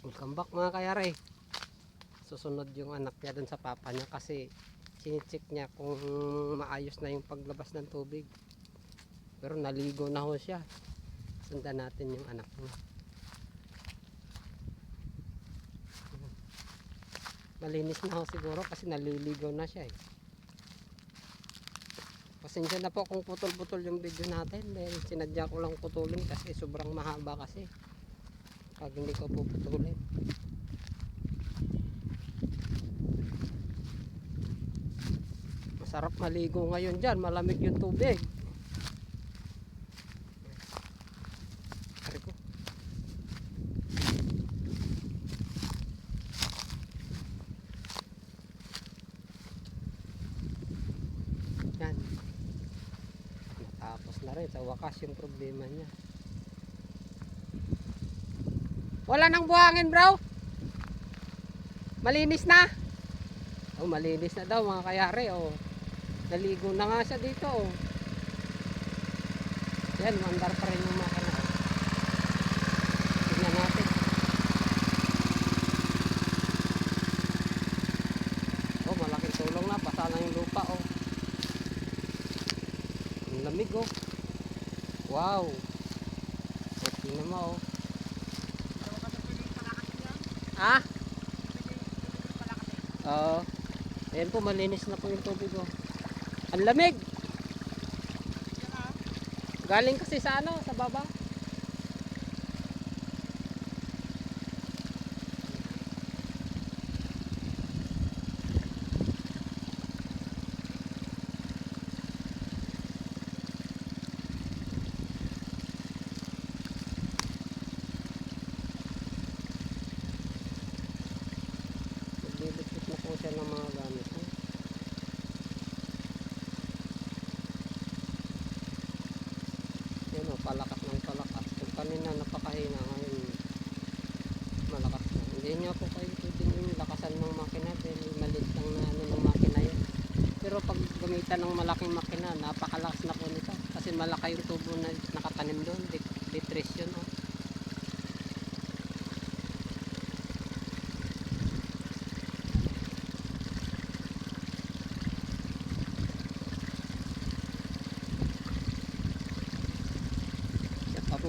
Welcome back mga kayare. Susunod yung anak niya dun sa papa niya kasi sinicheck niya kung maayos na yung paglabas ng tubig. Pero naligo na ho siya. Sundan natin yung anak niya. Malinis na ho siguro kasi naliligo na siya eh. Pasensya na po kung putol-putol yung video natin dahil sinadya ko lang putulin kasi sobrang mahaba kasi pag hindi ko puputulin. Masarap maligo ngayon dyan, malamig yung tubig. Yan. Natapos na rin sa wakas yung problema niya. Wala nang buhangin bro. Malinis na. Oh, malinis na daw mga kayari. Oh. Naligo na nga siya dito. Oh. Yan, mandar pa rin yung makina. Tingnan natin. Oh, malaking tulong na. Basa na yung lupa. Oh. Ang lamig oh. Wow. Okay naman oh. Ha? Oo. Ayan po, malinis na po yung tubig oh. Ang lamig. Galing kasi sa ano, sa baba. Naglilipit na po siya ng mga gamit. eh. Yan o, palakas ng palakas. Kung kanina napakahina, ngayon malakas na. Hindi niya po kayo pwede yung lakasan ng makina dahil maliit lang na ano ng makina yun. Pero pag gamitan ng malaking makina, napakalakas na po nito. Kasi malaki yung tubo na nakatanim doon. Yun. Oh.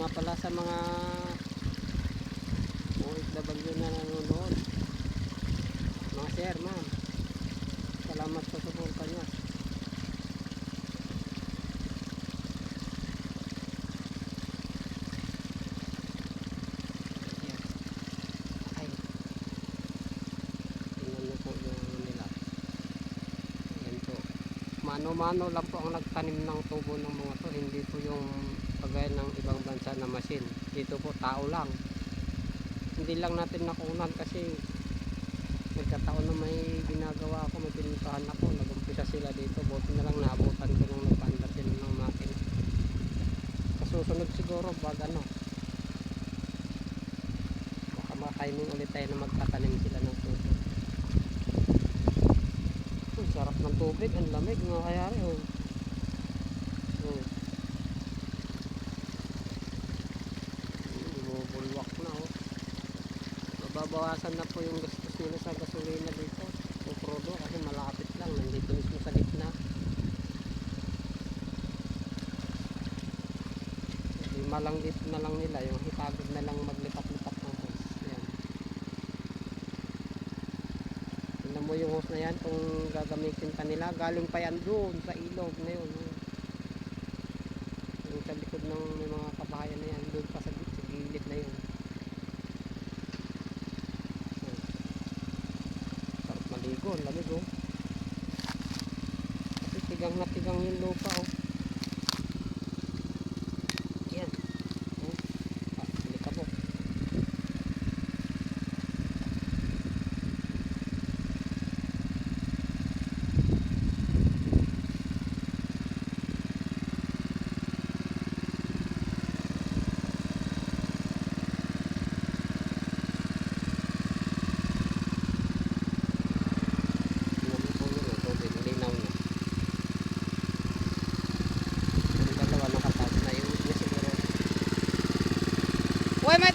Nga pala sa mga OFW na nanonood. Mga sir, ma'am. Salamat sa suporta niyo. Ayan. Ay. Tingnan niyo po yung ano nila. Ayan po. Mano-mano lang po ang nagtanim ng tubo ng mga to. Hindi po yung kagaya ng ibang bansa na machine. Dito po tao lang. Hindi lang natin nakunan kasi nagkataon na may ginagawa ako, may pinuntahan ako. Nag-umpisa sila dito. Buti na lang naabutan ko nung nagpaanda sila ng makina. Kasusunod siguro pag ano. Baka makaiming ulit tayo na magtatanim sila ng tubo. Ang sarap ng tubig, ang lamig mga kayari. Oh. Oh. Bumubulwak na oh. Mababawasan na po yung gastos nila sa gasolina dito. O prodo kasi malapit lang. Nandito mismo sa gitna. Lima lang dito na lang nila. Yung hipagod na lang maglipat-lipat ng hose. Yan. Tingnan mo yung hose na yan kung gagamitin pa nila. Galing pa yan doon sa ilog na yun. oh. Yung sa likod ng mga kabahayan na yan. Doon pa sa, sa gilid na yun. Sarap maligo, ang lamig oh. Kasi tigang na tigang yung lupa oh.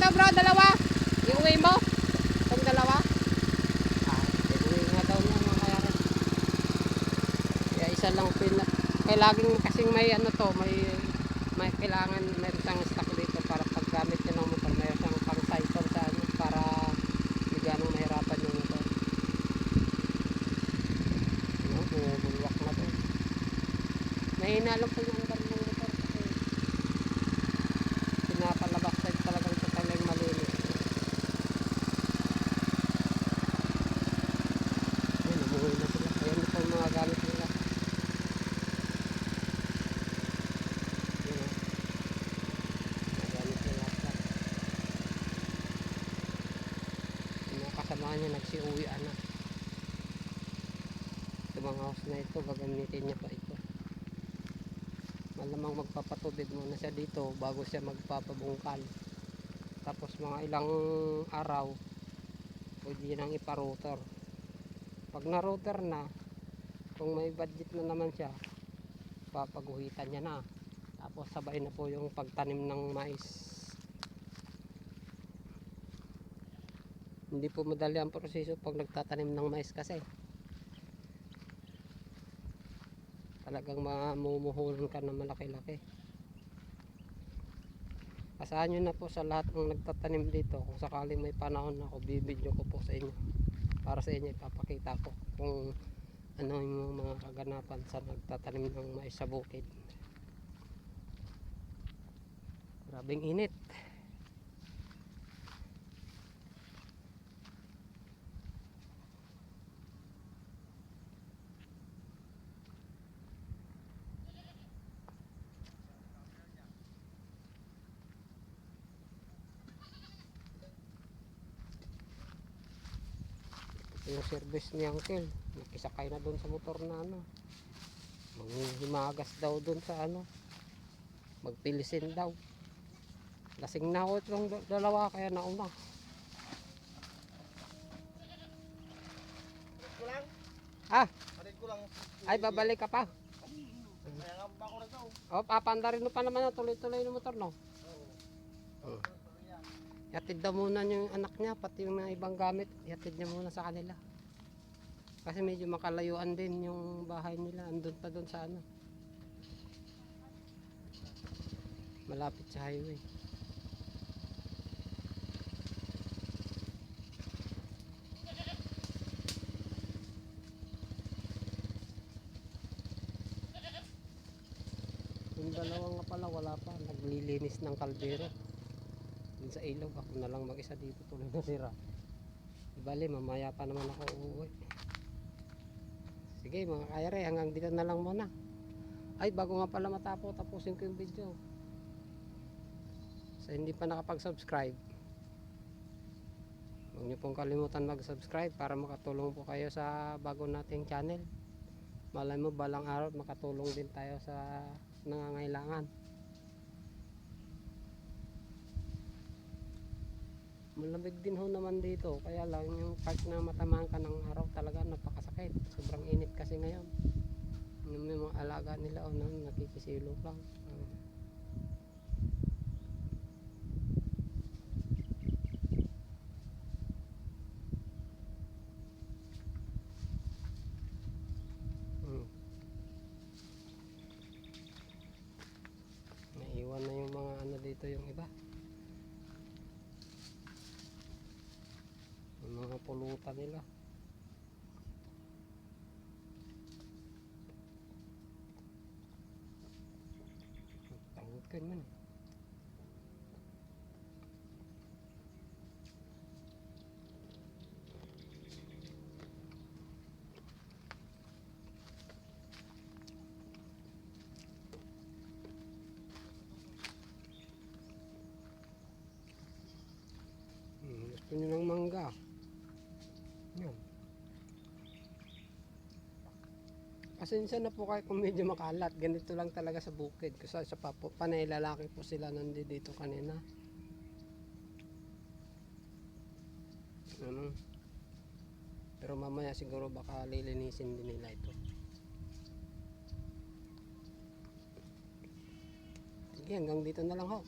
ito bro, dalawa. Iuwi mo. Itong dalawa. Ah, iuwi nga daw niya mga kayaran. Kaya isa lang pin... Kaya laging kasing may ano to, may, may kailangan, meron siyang stock dito para paggamit niya ng motor. Meron siyang pang cycle sa ano, para hindi ganong mahirapan yung motor. Ano, bumulwak na to. Mahina lang po yung niya nagsiuwian na. Ito mga house na ito, gagamitin niya pa ito. Malamang magpapatubig muna siya dito bago siya magpapabungkal. Tapos mga ilang araw, pwede nang iparotor pag na-router na kung may budget na naman siya papaguhitan niya na tapos sabay na po yung pagtanim ng mais hindi po madali ang proseso pag nagtatanim ng mais kasi. Talagang mamumuhulan ka ng malaki-laki. Asahan nyo na po sa lahat ng nagtatanim dito. Kung sakaling may panahon ako bibidyo ko po sa inyo. Para sa inyo ipapakita ko kung ano yung mga kaganapan sa nagtatanim ng mais sa bukid. Grabing init yung service ni Uncle nakisakay na doon sa motor na ano. Manghimagas daw doon sa ano. Magpilisin daw. Lasing na ako itong da- dalawa kaya nauna. Ah! Ay babalik ka pa. O papandarin mo pa naman na tuloy-tuloy ng motor no. Yatid daw muna yung anak niya, pati yung mga ibang gamit, yatid niya muna sa kanila. Kasi medyo makalayuan din yung bahay nila, andun pa doon sa ano. Malapit sa highway. Yung dalawa nga pala wala pa, naglilinis ng kaldero dun sa ilog ako na lang mag-isa dito tuloy na sira. Bali mamaya pa naman ako uuwi. Sige mga kayare hanggang dito na lang muna. Ay bago nga pala matapo tapusin ko yung video. Sa hindi pa nakapag subscribe huwag niyo pong kalimutan mag subscribe para makatulong po kayo sa bago nating channel. Malay mo balang araw makatulong din tayo sa nangangailangan malamig din ho naman dito kaya lang yung part na matamaan ka ng araw talaga napakasakit sobrang init kasi ngayon yung mga alaga nila o nang nakikisilo lang Ah. Hmm. naiwan na yung mga ano dito yung iba yung pulutan nila tanggol ka naman eh. Hmm, gusto nyo ng mangga yan pasensya na po kayo kung medyo makalat. Ganito lang talaga sa bukid. Kasi sa papo, panay lalaki po sila nandito kanina. Ano? Pero mamaya siguro baka lilinisin din nila ito. Sige hanggang dito na lang ho